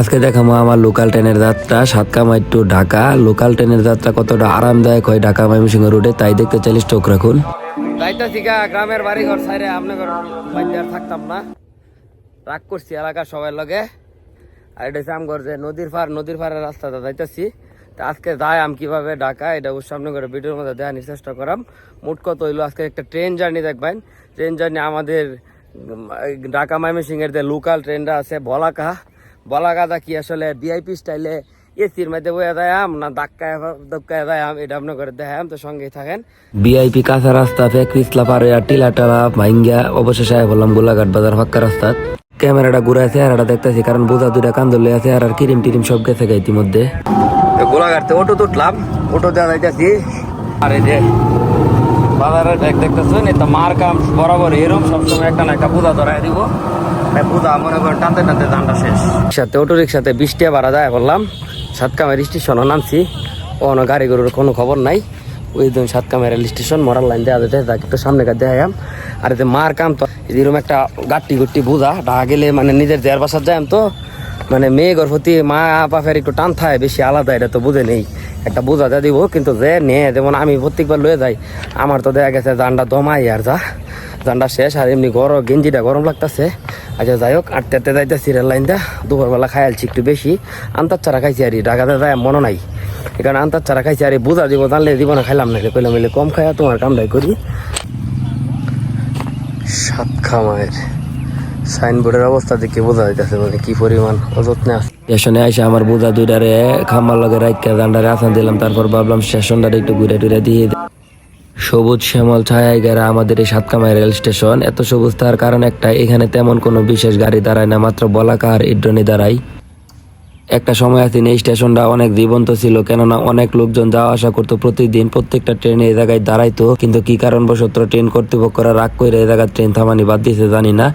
আজকে দেখাবো আমার লোকাল ট্রেনের যাত্রা সাতকামাই টু ঢাকা লোকাল ট্রেনের যাত্রা কতটা আরামদায়ক হয় ঢাকা ময়মনসিংহ রোডে তাই দেখতে চাইলে স্টোক রাখুন। গ্রামের বাড়ি ঘর সাইরে আপনাদের বাড়িতে থাকতাম না। রাগ করছি এলাকার সবাই লগে। আর এটা হচ্ছে আমগর যে নদীর পার নদীর পাড়ের রাস্তাটা, যাইতেছি। তা আজকে যাই আম কীভাবে ঢাকা, এটা সামনে করে ভিডিওর মধ্যে দেখানোর চেষ্টা করাম। মোট কত হইল, আজকে একটা ট্রেন জার্নি দেখবেন। ট্রেন জার্নি আমাদের ঢাকা ময়মনসিংহের যে লোকাল ট্রেনটা আছে, বলাকা। বলাকাটা কি আসলে ভিআইপি স্টাইলে এসির মধ্যে বয়ে দেয়াম না ধাক্কায় ধাক্কায় দেয়াম এটা আপনার করে দেখাম তো সঙ্গেই থাকেন। ভিআইপি কাঁচা রাস্তা ফেক পিছলা পারে আর টিলা টালা ভাঙ্গা অবশেষে আয় বললাম গোলাঘাট বাজার ফাঁকা রাস্তা। ক্যামেরাটা ঘুরে আছে আর এটা দেখতেছি কারণ বোঝা দুটা কান্দলে আছে আর আর কিরিম টিরিম সব গেছে গা ইতিমধ্যে। গোলাঘাটতে অটো তুটলাম অটো দেওয়া যাইতেছি। আর এই যে ব্যাগ দেখতেছেন এটা মার কাম বরাবর এরকম সবসময় একটা না একটা বোঝা ধরাই দিব। পূজা, মনে করেন টানতে টানতে দানটা শেষ। রিক্সাতে অটো রিক্সাতে বৃষ্টি ভাড়া যায় বললাম সাতকামের স্টেশনও নামছি। কোনো গাড়ি গরুর কোনো খবর নাই। ওই দিন সাতকামের স্টেশন মরার লাইন দেওয়া যেতে তাকে একটু সামনে কাছে দেখাম আর এতে মার কাম তো এরকম একটা গাট্টি গুট্টি বুঝা ঢাকা গেলে মানে নিজের দেয়ার বাসার যাই তো মানে মেয়ে গর্ভবতী মা বাপের একটু টান থাকে, বেশি আলাদা, এটা তো বুঝে নেই। একটা বোঝা দিয়ে দিব, কিন্তু যে নে, যেমন আমি প্রত্যেকবার লয়ে যাই, আমার তো দেখা গেছে জানটা দমাই আর যা। জানটা শেষ, আর এমনি গরম, গেঞ্জিটা গরম লাগতেছে। আচ্ছা যাই হোক, আটতে আটতে যাইতেছি রেল লাইনটা। দুপুরবেলা খাইলছি একটু বেশি। আন্তার চারা খাইছি আর ঢাকাতে যায় মনে নাই। এখানে আন্তার চারা খাইছি আর বোঝা দিব, জানলে দিব না খাইলাম না কইলাম মিলে কম খাইয়া তোমার কামটাই করি। সাত খামায়ের সাইনবোর্ডের অবস্থা দেখে বোঝা যাইতেছে মানে কি পরিমাণ অযত্নে আছে। স্টেশনে আইসা আমার বোঝা দুইটারে খামার লগে রাইকা জান্ডারে আসান দিলাম, তারপর ভাবলাম স্টেশনটারে একটু ঘুরে টুরে দিয়ে। সবুজ শ্যামল ছায়ায় গেরা আমাদের এই সাতকামাই রেল স্টেশন। এত সবুজ তার কারণ একটা এখানে তেমন কোনো বিশেষ গাড়ি দাঁড়ায় না, মাত্র বলাকার ইড্রনি দাঁড়ায়। একটা সময় আছে এই স্টেশনটা অনেক জীবন্ত ছিল, কেননা অনেক লোকজন যাওয়া আসা করতো প্রতিদিন, প্রত্যেকটা ট্রেনে এই জায়গায় দাঁড়াইতো, কিন্তু কি কারণবশত ট্রেন কর্তৃপক্ষরা রাগ করে এই জায়গায় ট্রেন থামানি বাদ দিয়েছে, জানি না।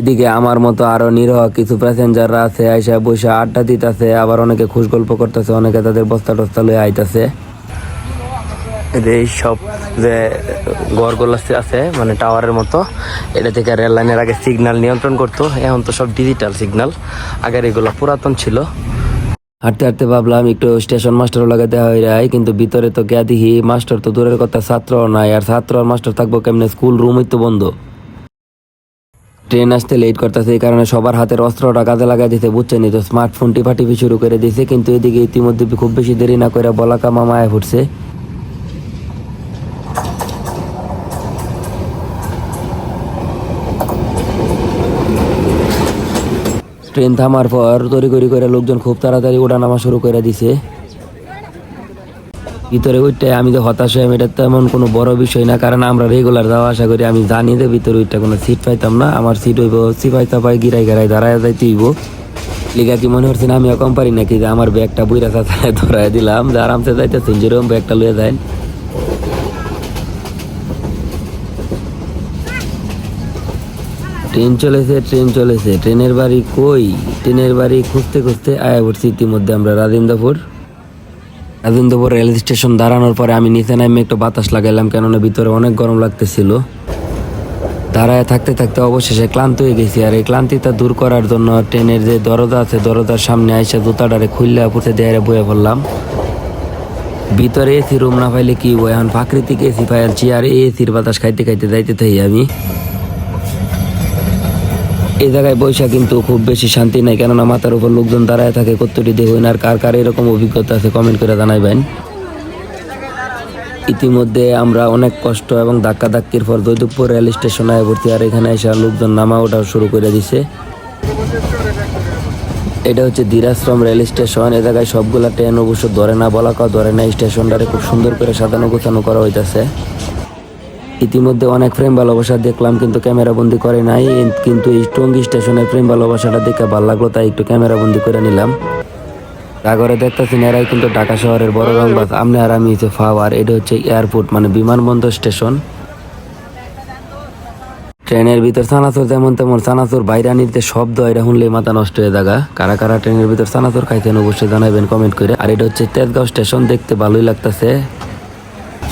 এদিকে আমার মতো আরও নিরহ কিছু প্যাসেঞ্জাররা আছে, আইসা বসে আড্ডা দিতেছে, আবার অনেকে খুশ গল্প করতেছে, অনেকে তাদের বস্তা টস্তা লয়ে আইতাছে। এই সব যে গড়গুলো আছে মানে টাওয়ারের মতো, এটা থেকে রেল লাইনের আগে সিগন্যাল নিয়ন্ত্রণ করতো। এখন তো সব ডিজিটাল সিগন্যাল আগের এগুলো পুরাতন ছিল। হাঁটতে হাঁটতে ভাবলাম একটু স্টেশন মাস্টার লাগে দেওয়া হয়ে যায় কিন্তু ভিতরে তো গিয়া দেখি মাস্টার তো দূরের কথা ছাত্র নাই। আর ছাত্র আর মাস্টার থাকব কেমনে? স্কুল রুমই তো বন্ধ। ট্রেন আসতে লেট করতেছে, এই কারণে সবার হাতের অস্ত্রটা কাজে লাগাই দিতে বুঝছে নি তো? স্মার্টফোন টিপাটিপি শুরু করে দিছে, কিন্তু এদিকে ইতিমধ্যে খুব বেশি দেরি না করে বলাকা মামা আয় ফুটছে। ট্রেন থামার পর তড়িঘড়ি করে লোকজন খুব তাড়াতাড়ি ওঠানামা শুরু করে দিছে। ভিতরে ওইটাই আমি তো হতাশ হয়ে এটা তেমন কোনো বড় বিষয় না, কারণ আমরা রেগুলার যাওয়া আসা করি, আমি জানি যে ভিতরে ওইটা কোনো সিট পাইতাম না, আমার সিট হইব সিপাই তাপাই গিরাই গিরাই দাঁড়ায় যাইতে হইব। লিগা কি মনে হচ্ছে না আমি কম পারি নাকি যে আমার ব্যাগটা বইরা ধরাই দিলাম, যে আরামসে যাইতেছেন, যেরকম ব্যাগটা লয়ে যায় ট্রেন চলেছে ট্রেন চলেছে। ট্রেনের বাড়ি কই? ট্রেনের বাড়ি খুঁজতে খুঁজতে আয়া পড়ছি ইতিমধ্যে আমরা রাজেন্দ্রপুর। রাজেন্দ্রপুর রেল স্টেশন দাঁড়ানোর পরে আমি নিচে নামে একটু বাতাস লাগাইলাম কেননা ভিতরে অনেক গরম লাগতেছিল। দাঁড়ায় থাকতে থাকতে অবশেষে ক্লান্ত হয়ে গেছি আর এই ক্লান্তিটা দূর করার জন্য ট্রেনের যে দরজা আছে, দরজার সামনে আইসা জুতাটারে খুললে পুঁতে দেয়ারে বয়ে পড়লাম। ভিতরে এসি রুম না পাইলে কি এখন প্রাকৃতিক এসি পাইল চেয়ারে এসির বাতাস খাইতে খাইতে যাইতে থাই আমি। এই জায়গায় বৈশা কিন্তু খুব বেশি শান্তি নাই, কেননা মাথার উপর লোকজন দাঁড়ায় থাকে কত্তটি দেখুন আর কার কার এরকম অভিজ্ঞতা আছে কমেন্ট করে জানাইবেন। ইতিমধ্যে আমরা অনেক কষ্ট এবং ধাক্কা ধাক্কির পর দৈদুপুর রেল স্টেশনে ভর্তি, আর এখানে এসে লোকজন নামা ওঠা শুরু করে দিছে। এটা হচ্ছে ধীরাশ্রম রেল স্টেশন, এ জায়গায় সবগুলা ট্রেন অবশ্য ধরে না বলা কাউ ধরে না, স্টেশনটারে খুব সুন্দর করে সাজানো গোছানো করা হইতাছে। ইতিমধ্যে অনেক প্রেম ভালোবাসা দেখলাম, কিন্তু ক্যামেরা বন্দি করে নাই, কিন্তু এই টঙ্গি স্টেশনের প্রেম ভালোবাসাটা দেখে ভালো লাগল, তাই একটু ক্যামেরা বন্দি করে নিলাম। সাগরে দেখতেছি এরাই কিন্তু ঢাকা শহরের বড় রংবাস আমনে আর আমি হচ্ছে ফাও, আর এটা হচ্ছে এয়ারপোর্ট মানে বিমানবন্দর স্টেশন ট্রেনের ভিতর সানাসুর যেমন তেমন সানাসুর বাইরে নিতে শব্দ এটা শুনলে মাথা নষ্ট হয়ে যাগা কারা কারা ট্রেনের ভিতর সানাসুর খাইছেন অবশ্যই জানাবেন কমেন্ট করে। আর এটা হচ্ছে তেজগাঁও স্টেশন দেখতে ভালোই লাগতেছে।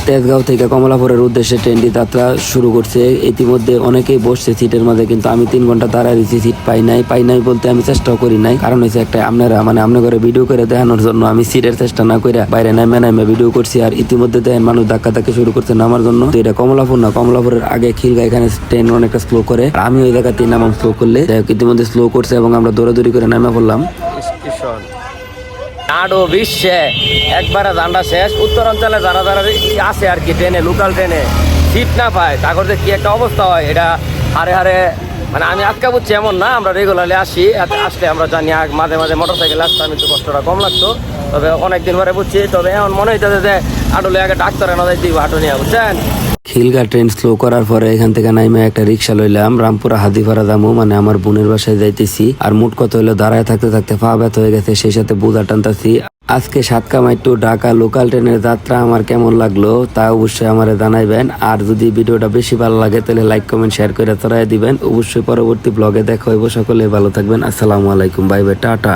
তেজগাঁও থেকে কমলাপুরের উদ্দেশ্যে ট্রেনটি যাত্রা শুরু করছে। ইতিমধ্যে অনেকেই বসছে সিটের মধ্যে কিন্তু আমি তিন ঘণ্টা দাঁড়ায় দিচ্ছি সিট পাই নাই। পাই নাই বলতে আমি চেষ্টাও করি নাই। কারণ হচ্ছে একটা, আপনারা মানে আপনার ঘরে ভিডিও করে দেখানোর জন্য আমি সিটের চেষ্টা না করে বাইরে নামে নামে ভিডিও করছি। আর ইতিমধ্যে দেখেন মানুষ ধাক্কা ধাক্কা শুরু করছে নামার জন্য। তো এটা কমলাপুর না, কমলাপুরের আগে খিলগা এখানে ট্রেন অনেকটা স্লো করে। আমি ওই জায়গাতে নামাম স্লো করলে। ইতিমধ্যে স্লো করছে এবং আমরা দৌড়াদৌড়ি করে নামে পড়লাম। নাডো বিশ্বে। একবারে জানটা শেষ। উত্তরাঞ্চলে যারা যারা আছে আর কি ট্রেনে লোকাল ট্রেনে সিট না পায় যে কি একটা অবস্থা হয়? এটা হারে হারে মানে আমি আজকে বুঝছি এমন না, আমরা রেগুলারলি আসি। আসলে আমরা জানি মাঝে মাঝে মোটর সাইকেল আসতাম একটু কষ্টটা কম লাগতো। তবে অনেকদিন পরে বুঝছি, তবে এমন মনে হইতেছে যে আটলে আগে ডাক্তার এনে দিব হাঁটু নিয়ে বুঝছেন? খিলগা ট্রেন স্লো করার পরে এখান থেকে নাইমে একটা রিক্সা লইলাম। রামপুরা হাদিপাড়া দামু মানে আমার বোনের বাসায় যাইতেছি। আর মোট কত হলো দাঁড়ায় থাকতে থাকতে পা ব্যথ হয়ে গেছে, সেই সাথে বোঝা টানতাছি। আজকে সাতকামাই টু ঢাকা লোকাল ট্রেনের যাত্রা আমার কেমন লাগল, তা অবশ্যই আমারে জানাইবেন। আর যদি ভিডিওটা বেশি ভালো লাগে, তাহলে লাইক কমেন্ট শেয়ার করে তরাই দিবেন। অবশ্যই পরবর্তী ব্লগে দেখা হইব। সকলে ভালো থাকবেন। আসসালামু আলাইকুম। Bye bye tata.